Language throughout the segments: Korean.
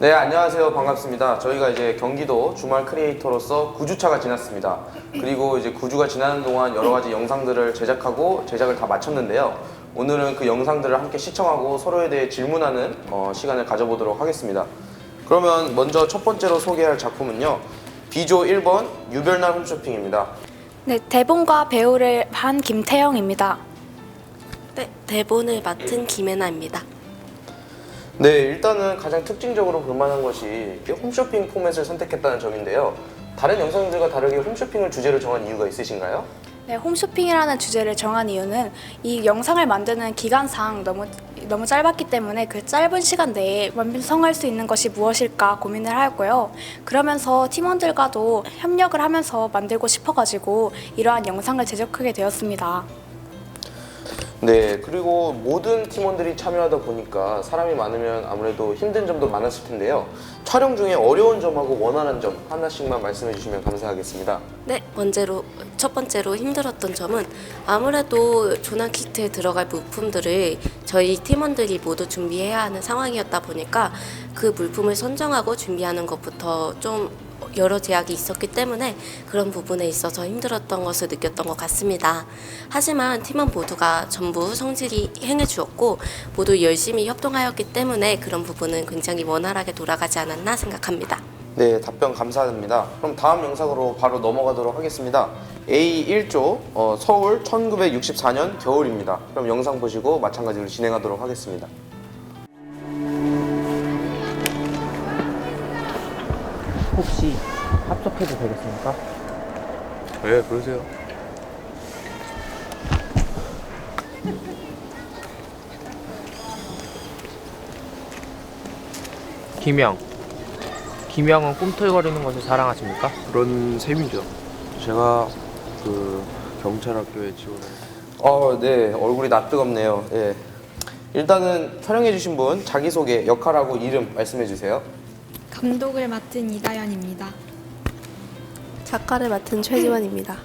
네, 안녕하세요. 반갑습니다. 저희가 이제 경기도 주말 크리에이터로서 9주차가 지났습니다. 그리고 이제 9주가 지나는 동안 여러 가지 영상들을 제작하고 제작을 다 마쳤는데요. 오늘은 그 영상들을 함께 시청하고 서로에 대해 질문하는 어, 시간을 가져보도록 하겠습니다. 그러면 먼저 첫 번째로 소개할 작품은요. 비조 1번 유별날 홈쇼핑입니다. 네, 대본과 배우를 한 김태영입니다. 네, 대본을 맡은 김혜나입니다. 네, 일단은 가장 특징적으로 볼만한 것이 이 홈쇼핑 포맷을 선택했다는 점인데요. 다른 영상들과 다르게 홈쇼핑을 주제로 정한 이유가 있으신가요? 네, 홈쇼핑이라는 주제를 정한 이유는 이 영상을 만드는 기간상 너무 너무 짧았기 때문에 그 짧은 시간 내에 완성할 수 있는 것이 무엇일까 고민을 하였고요. 그러면서 팀원들과도 협력을 하면서 만들고 싶어가지고 이러한 영상을 제작하게 되었습니다. 네, 그리고 모든 팀원들이 참여하다 보니까 사람이 많으면 아무래도 힘든 점도 많았을 텐데요. 촬영 중에 어려운 점하고 원하는 점 하나씩만 말씀해 주시면 감사하겠습니다. 네, 번째로 첫 번째로 힘들었던 점은 아무래도 조난 키트에 들어갈 물품들을 저희 팀원들이 모두 준비해야 하는 상황이었다 보니까 그 물품을 선정하고 준비하는 것부터 좀 여러 제약이 있었기 때문에 그런 부분에 있어서 힘들었던 것을 느꼈던 것 같습니다. 하지만 팀원 모두가 전부 성실히 행해 주었고 모두 열심히 협동하였기 때문에 그런 부분은 굉장히 원활하게 돌아가지 않았나 생각합니다. 네, 답변 감사합니다. 그럼 다음 영상으로 바로 넘어가도록 하겠습니다. A1조 어, 서울 1964년 겨울입니다. 그럼 영상 보시고 마찬가지로 진행하도록 하겠습니다. 혹시 합석해도 되겠습니까? 네, 그러세요. 김영. 김영은 꿈틀거리는 것을 사랑하십니까? 그런 셈이죠. 제가 그 경찰학교에 지원을 어, 네, 얼굴이 낯뜨겁네요. 예. 일단은 촬영해주신 분 자기소개, 역할하고 이름 말씀해주세요. 감독을 맡은 이다연입니다. 작가를 맡은 최지원입니다.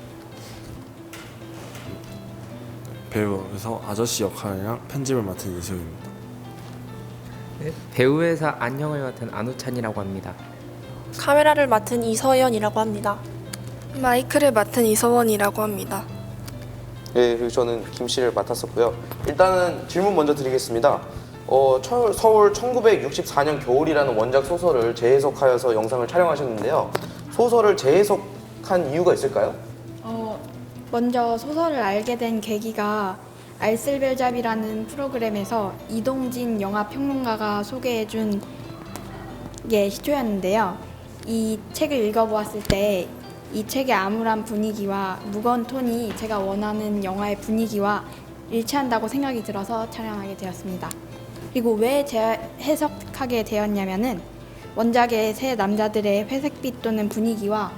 배우에서 아저씨 역할이랑 편집을 맡은 이수입니다. 네, 배우에서 안녕을 맡은 안우찬이라고 합니다. 카메라를 맡은 이서연이라고 합니다. 마이크를 맡은 이서원이라고 합니다. 예, 그리고 저는 김 씨를 맡았었고요. 일단은 질문 먼저 드리겠습니다. 어, 처- 서울 1964년 겨울이라는 원작 소설을 재해석하여서 영상을 촬영하셨는데요. 소설을 재해석한 이유가 있을까요? 어, 먼저 소설을 알게 된 계기가 알쓸별잡이라는 프로그램에서 이동진 영화 평론가가 소개해준 게 시초였는데요. 이 책을 읽어보았을 때 이 책의 암울한 분위기와 무거운 톤이 제가 원하는 영화의 분위기와 일치한다고 생각이 들어서 촬영하게 되었습니다. 그리고 왜 재해석하게 되었냐면은 원작의 세 남자들의 회색빛 또는 분위기와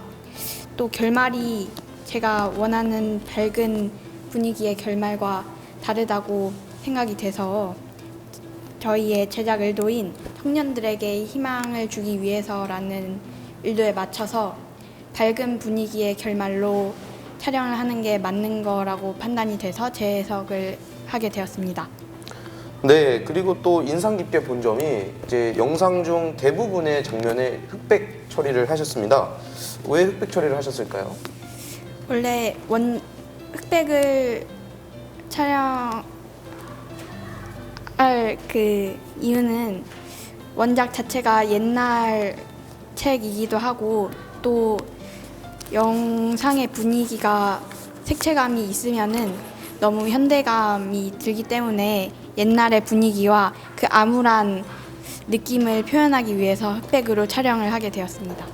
또 결말이 제가 원하는 밝은 분위기의 결말과 다르다고 생각이 돼서 저희의 제작 의도인 청년들에게 희망을 주기 위해서라는 의도에 맞춰서 밝은 분위기의 결말로 촬영을 하는 게 맞는 거라고 판단이 돼서 재해석을 하게 되었습니다. 네, 그리고 또 인상 깊게 본 점이 이제 영상 중 대부분의 장면에 흑백 처리를 하셨습니다. 왜 흑백 처리를 하셨을까요? 원래 원 흑백을 촬영할 그 이유는 원작 자체가 옛날 책이기도 하고 또 영상의 분위기가 색채감이 있으면은 너무 현대감이 들기 때문에 옛날의 분위기와 그 암울한 느낌을 표현하기 위해서 흑백으로 촬영을 하게 되었습니다.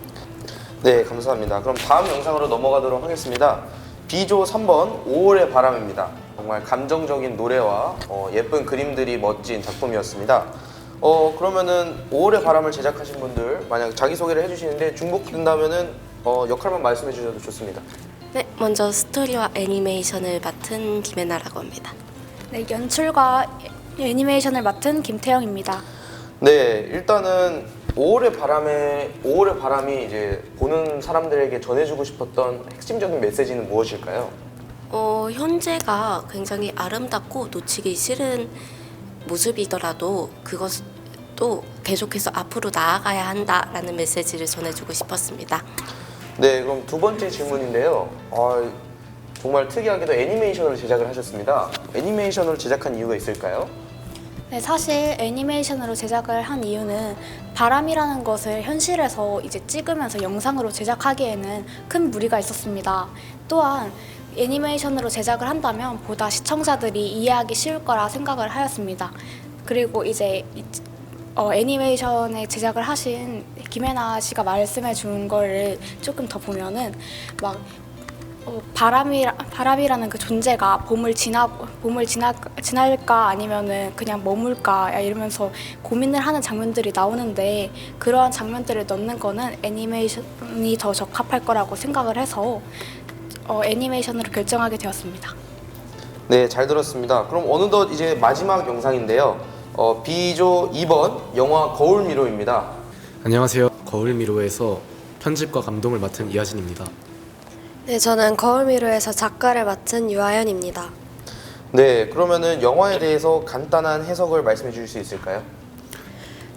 네, 감사합니다. 그럼 다음 영상으로 넘어가도록 하겠습니다. B조 3번 5월의 바람입니다. 정말 감정적인 노래와 어, 예쁜 그림들이 멋진 작품이었습니다. 어, 그러면은 5월의 바람을 제작하신 분들 만약 자기소개를 해주시는데 중복된다면은 어, 역할만 말씀해 주셔도 좋습니다. 네, 먼저 스토리와 애니메이션을 맡은 김혜나라고 합니다. 네, 연출과 애니메이션을 맡은 김태영입니다. 네, 일단은 5월의 바람에 5월의 바람이 이제 보는 사람들에게 전해주고 싶었던 핵심적인 메시지는 무엇일까요? 어, 현재가 굉장히 아름답고 놓치기 싫은 모습이더라도 그것 아무래도 계속해서 앞으로 나아가야 한다라는 메시지를 전해주고 싶었습니다. 네, 그럼 두 번째 질문인데요. 아, 정말 특이하게도 애니메이션으로 제작을 하셨습니다. 애니메이션으로 제작한 이유가 있을까요? 네, 사실 애니메이션으로 제작을 한 이유는 바람이라는 것을 현실에서 이제 찍으면서 영상으로 제작하기에는 큰 무리가 있었습니다. 또한 애니메이션으로 제작을 한다면 보다 시청자들이 이해하기 쉬울 거라 생각을 하였습니다. 그리고 이제 이- 어, 애니메이션에 제작을 하신 김혜나 씨가 말씀해 준 거를 조금 더 보면은 막 어, 바람이 바람이라는 그 존재가 봄을 지나 봄을 지나 지날까 아니면은 그냥 머물까 이러면서 고민을 하는 장면들이 나오는데 그러한 장면들을 넣는 거는 애니메이션이 더 적합할 거라고 생각을 해서 어, 애니메이션으로 결정하게 되었습니다. 네, 잘 들었습니다. 그럼 어느덧 이제 마지막 영상인데요. 어, B조 2번 영화 거울 미로입니다. 안녕하세요. 거울미로에서 편집과 감독을 맡은 이하진입니다. 네, 저는 거울미로에서 작가를 맡은 유아연입니다. 네, 그러면은 영화에 대해서 간단한 해석을 말씀해 주실 수 있을까요?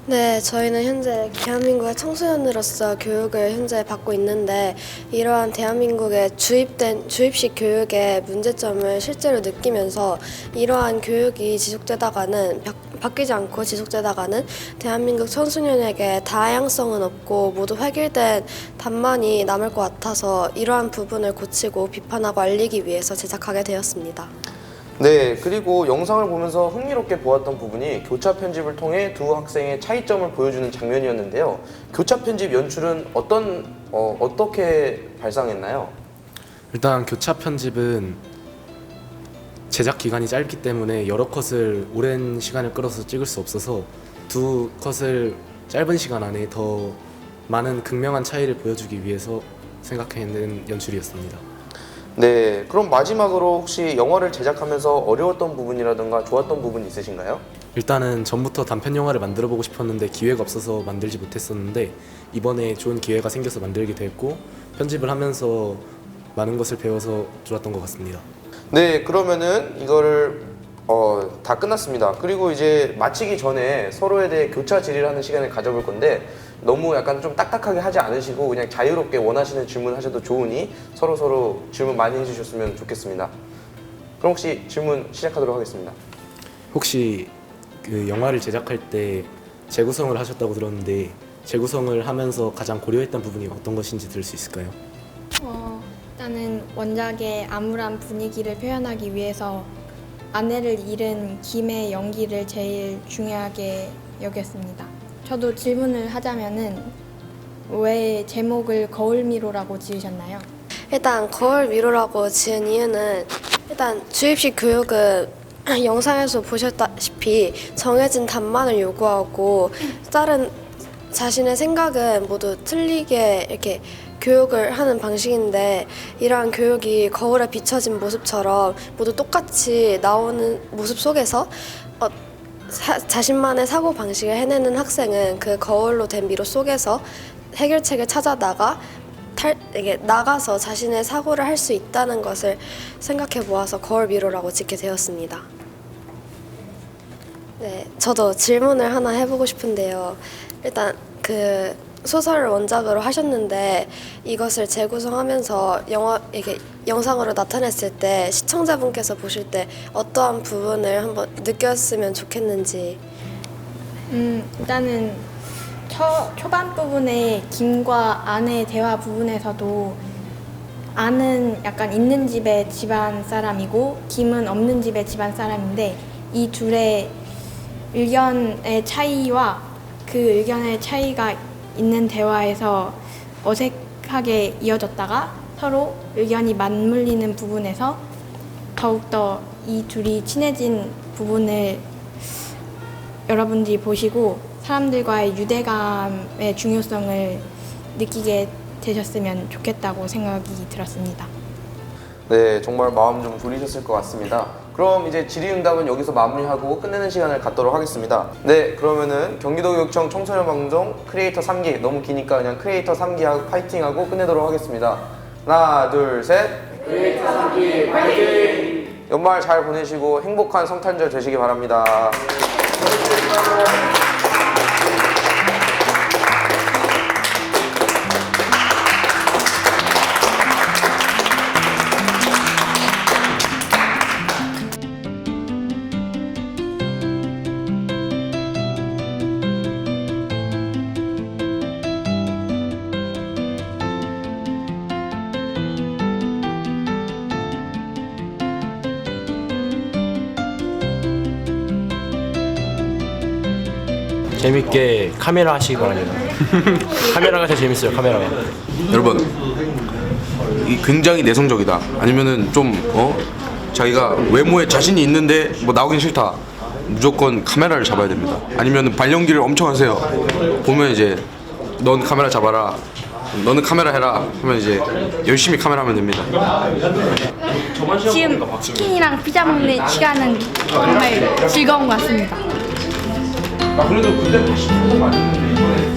네, 저희는 현재 대한민국의 청소년으로서 교육을 현재 받고 있는데 이러한 대한민국의 주입된 주입식 교육의 문제점을 실제로 느끼면서 이러한 교육이 지속되다가는 바- 바뀌지 않고 지속되다가는 대한민국 청소년에게 다양성은 없고 모두 획일된 답만이 남을 것 같아서 이러한 부분을 고치고 비판하고 알리기 위해서 제작하게 되었습니다. 네, 그리고 영상을 보면서 흥미롭게 보았던 부분이 교차 편집을 통해 두 학생의 차이점을 보여주는 장면이었는데요. 교차 편집 연출은 어떤 어, 어떻게 발상했나요? 일단 교차 편집은 제작 기간이 짧기 때문에 여러 컷을 오랜 시간을 끌어서 찍을 수 없어서 두 컷을 짧은 시간 안에 더 많은 극명한 차이를 보여주기 위해서 생각해낸 연출이었습니다. 네, 그럼 마지막으로 혹시 영화를 제작하면서 어려웠던 부분이라든가 좋았던 부분 있으신가요? 일단은 전부터 단편 영화를 만들어 보고 싶었는데 기회가 없어서 만들지 못했었는데 이번에 좋은 기회가 생겨서 만들게 됐고 편집을 하면서 많은 것을 배워서 좋았던 것 같습니다. 네, 그러면은 이거를 어, 다 끝났습니다. 그리고 이제 마치기 전에 서로에 대해 교차 질의를 하는 시간을 가져볼 건데 너무 약간 좀 딱딱하게 하지 않으시고 그냥 자유롭게 원하시는 질문 하셔도 좋으니 서로 서로 질문 많이 해주셨으면 좋겠습니다. 그럼 혹시 질문 시작하도록 하겠습니다. 혹시 그 영화를 제작할 때 재구성을 하셨다고 들었는데 재구성을 하면서 가장 고려했던 부분이 어떤 것인지 들을 수 있을까요? 어, 일단은 원작의 암울한 분위기를 표현하기 위해서 아내를 잃은 김의 연기를 제일 중요하게 여겼습니다. 저도 질문을 하자면은 왜 제목을 거울미로라고 지으셨나요? 일단 거울 미로라고 지은 이유는 일단 주입식 교육은 영상에서 보셨다시피 정해진 답만을 요구하고 다른 자신의 생각은 모두 틀리게 이렇게 교육을 하는 방식인데 이러한 교육이 거울에 비춰진 모습처럼 모두 똑같이 나오는 모습 속에서 어, 사- 자신만의 사고 방식을 해내는 학생은 그 거울로 된 미로 속에서 해결책을 찾아다가 탈, 이게 나가서 자신의 사고를 할 수 있다는 것을 생각해 보아서 거울 미로라고 짓게 되었습니다. 네, 저도 질문을 하나 해보고 싶은데요. 일단 그 소설을 원작으로 하셨는데 이것을 재구성하면서 영화 이게 영상으로 나타냈을 때 시청자분께서 보실 때 어떠한 부분을 한번 느꼈으면 좋겠는지. 음, 일단은 초, 초반 부분에 김과 아내의 대화 부분에서도 아는 약간 있는 집의 집안 사람이고 김은 없는 집의 집안 사람인데 이 둘의 의견의 차이와 그 의견의 차이가 있는 대화에서 어색하게 이어졌다가 서로 의견이 맞물리는 부분에서 더욱더 이 둘이 친해진 부분을 여러분들이 보시고 사람들과의 유대감의 중요성을 느끼게 되셨으면 좋겠다고 생각이 들었습니다. 네, 정말 마음 좀 졸이셨을 것 같습니다. 그럼 이제 질의응답은 여기서 마무리하고 끝내는 시간을 갖도록 하겠습니다. 네, 그러면은 경기도교육청 청소년 방송 크리에이터 3기 너무 기니까 그냥 크리에이터 3기 하고 파이팅하고 끝내도록 하겠습니다. 하나, 둘, 셋. 크리에이터 3기 파이팅! 연말 잘 보내시고 행복한 성탄절 되시기 바랍니다. 재밌게 카메라 하시기 바랍니다. 카메라가 제일 재밌어요. 카메라가. 여러분 이 굉장히 내성적이다 아니면은 좀 어? 자기가 외모에 자신이 있는데 뭐 나오긴 싫다 무조건 카메라를 잡아야 됩니다 아니면은 발연기를 엄청 하세요 보면 이제 넌 카메라 잡아라 너는 카메라 해라 하면 이제 열심히 카메라 하면 됩니다 지금 치킨이랑 피자 먹는 시간은 정말 즐거운 것 같습니다. 아 그래도 그때 80% 맞았는데 이번에